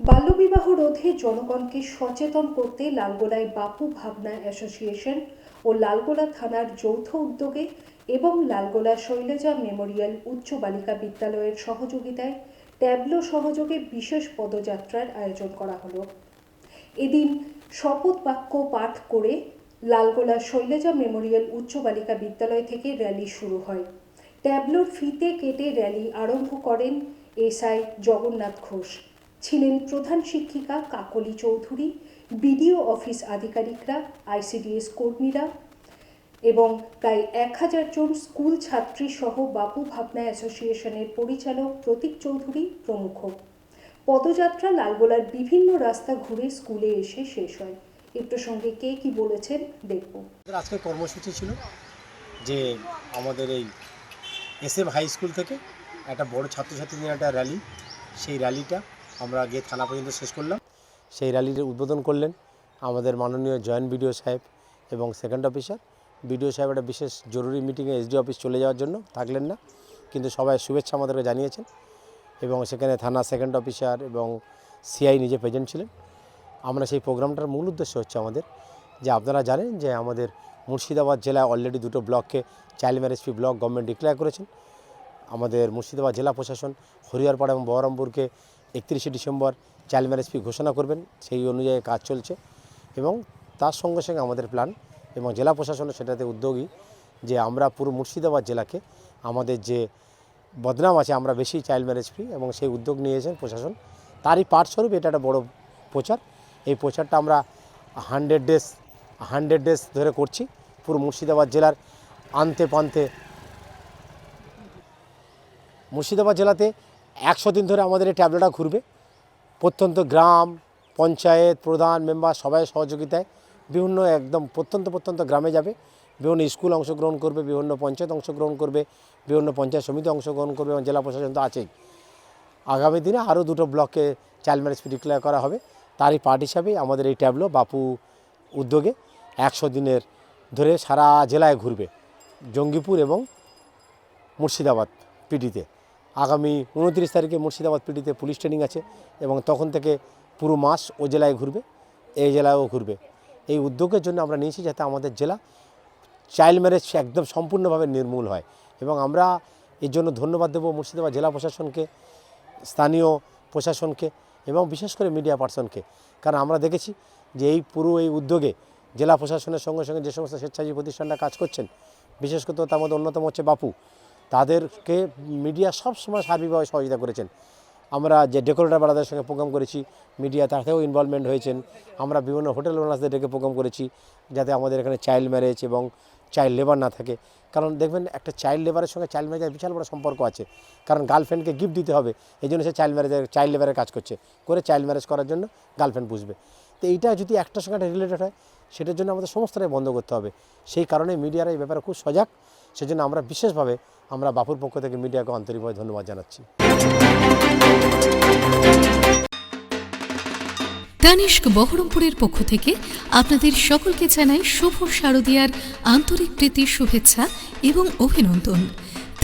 বাল্যবিবাহ রোধে জনগণকে সচেতন করতে লালগোলায় বাপু ভাবনা অ্যাসোসিয়েশন ও লালগোলা থানার যৌথ উদ্যোগে এবং লালগোলা শৈলজা মেমোরিয়াল উচ্চ বালিকা বিদ্যালয়ের সহযোগিতায় ট্যাবলো সহযোগে বিশেষ পদযাত্রার আয়োজন করা হলো। এদিন শপথ বাক্য পাঠ করে লালগোলা শৈলজা মেমোরিয়াল উচ্চ বালিকা বিদ্যালয় থেকে র্যালি শুরু হয়। ট্যাবলোর ফিতে কেটে র্যালি আরম্ভ করেন এসআই জগন্নাথ ঘোষ। ছিলেন প্রধান শিক্ষিকা কাকলি চৌধুরী, বিডিও অফিস আধিকারিকরা, আইসিডিএস কর্মীরা এবং প্রায় এক হাজার জন স্কুল ছাত্রী সহ বাপু ভাবনা অ্যাসোসিয়েশনের পরিচালক প্রতীক চৌধুরী প্রমুখ। পদযাত্রা লালগোলার বিভিন্ন রাস্তা ঘুরে স্কুলে এসে শেষ হয়। এ প্রসঙ্গে কে কি বলেছেন দেখব। আজকে কর্মসূচি ছিল যে আমাদের এই এস এম হাই স্কুল থেকে একটা বড় ছাত্রছাত্রীদের একটা র্যালি, সেই র্যালিটা আমরা গিয়ে থানা পর্যন্ত শেষ করলাম। সেই র্যালির উদ্বোধন করলেন আমাদের মাননীয় জয়েন্ট বিডিও সাহেব এবং সেকেন্ড অফিসার। বিডিও সাহেব একটা বিশেষ জরুরি মিটিংয়ে এসডি অফিস চলে যাওয়ার জন্য থাকলেন না, কিন্তু সবাই শুভেচ্ছা আমাদেরকে জানিয়েছেন এবং সেখানে থানা সেকেন্ড অফিসার এবং সিআই নিজে প্রেজেন্ট ছিলেন। আমরা সেই প্রোগ্রামটার মূল উদ্দেশ্য হচ্ছে আমাদের যে আপনারা জানেন যে আমাদের মুর্শিদাবাদ জেলায় অলরেডি দুটো ব্লককে child marriage free block government declare করেছেন। আমাদের মুর্শিদাবাদ জেলা প্রশাসন হরিহরপাড়া এবং বহরমপুরকে একত্রিশে ডিসেম্বর চাইল্ড ম্যারেজ ফ্রি ঘোষণা করবেন, সেই অনুযায়ী কাজ চলছে এবং তার সঙ্গে সঙ্গে আমাদের প্ল্যান এবং জেলা প্রশাসনও সেটাতে উদ্যোগী যে আমরা পুরো মুর্শিদাবাদ জেলাকে, আমাদের যে বদনাম আছে আমরা বেশি চাইল্ড ম্যারেজ ফ্রি এবং সেই উদ্যোগ নিয়েছেন প্রশাসন। তারই পাঠস্বরূপ এটা একটা বড় প্রচার। এই প্রচারটা আমরা হান্ড্রেড ডেজ হান্ড্রেড ডেজ ধরে করছি পুরো মুর্শিদাবাদ জেলার আনতে পান্তে। মুর্শিদাবাদ জেলাতে একশো দিন ধরে আমাদের এই ট্যাবলেটটা ঘুরবে। প্রত্যন্ত গ্রাম, পঞ্চায়েত, প্রধান, মেম্বার সবাই সহযোগিতায় বিভিন্ন একদম প্রত্যন্ত প্রত্যন্ত গ্রামে যাবে। বিভিন্ন স্কুল অংশগ্রহণ করবে, বিভিন্ন পঞ্চায়েত অংশগ্রহণ করবে, বিভিন্ন পঞ্চায়েত সমিতি অংশগ্রহণ করবে এবং জেলা প্রশাসন তো আছেই। আগামী দিনে আরও দুটো ব্লকে চাইল্ড ম্যারেজ ডিক্লেয়ার করা হবে। তারই পার্ট হিসাবেই আমাদের এই ট্যাবলো বাপু উদ্যোগে একশো দিনের ধরে সারা জেলায় ঘুরবে। জঙ্গিপুর এবং মুর্শিদাবাদ পিডিতে। আগামী উনত্রিশ তারিখে মুর্শিদাবাদ পিডিতে পুলিশ ট্রেনিং আছে এবং তখন থেকে পুরো মাস ও জেলায় ঘুরবে, এই জেলায়ও ঘুরবে। এই উদ্যোগের জন্য আমরা নিয়েছি যাতে আমাদের জেলা চাইল্ড ম্যারেজ একদম সম্পূর্ণভাবে নির্মূল হয় এবং আমরা এর জন্য ধন্যবাদ দেবো মুর্শিদাবাদ জেলা প্রশাসনকে, স্থানীয় প্রশাসনকে এবং বিশেষ করে মিডিয়া পার্সনকে কারণ আমরা দেখেছি যে এই পুরো এই উদ্যোগে জেলা প্রশাসনের সঙ্গে সঙ্গে যে সমস্ত স্বেচ্ছাসেবী প্রতিষ্ঠানরা কাজ করছেন, বিশেষ করে তার মধ্যে অন্যতম হচ্ছে বাপু। তাদেরকে মিডিয়া সব সময় সার্বিকভাবে সহযোগিতা করেছেন। আমরা যে ডেকোরেটার বেড়াদের সঙ্গে প্রোগ্রাম করেছি, মিডিয়া তাতেও ইনভলভমেন্ট হয়েছেন। আমরা বিভিন্ন হোটেল ওনার্সদের ডেকে প্রোগ্রাম করেছি যাতে আমাদের এখানে চাইল্ড ম্যারেজ এবং চাইল্ড লেবার না থাকে। কারণ দেখবেন একটা চাইল্ড লেবারের সঙ্গে চাইল্ড ম্যারেজের বিশাল বড় সম্পর্ক আছে। কারণ গার্লফ্রেন্ডকে গিফট দিতে হবে এই জন্য সে চাইল্ড ম্যারেজের চাইল্ড লেবারের কাজ করছে। করে চাইল্ড ম্যারেজ করার জন্য গার্লফ্রেন্ড বুঝবে। তো এইটা যদি একটার সঙ্গে একটা রিলেটেড হয়, সেটার জন্য আমাদের সমস্তটাই বন্ধ করতে হবে। সেই কারণে মিডিয়ার এই ব্যাপারে খুব সজাগ। সেজন্য আমরা বিশেষভাবে আমরা বাপুর পক্ষ থেকে মিডিয়াকে আন্তরিকভাবে ধন্যবাদ জানাচ্ছি। তানিষ্ক বহরমপুরের পক্ষ থেকে আপনাদের সকলকে জানাই শুভ শারদিয়ার আন্তরিক প্রীতির শুভেচ্ছা এবং অভিনন্দন।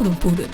বহরমপুর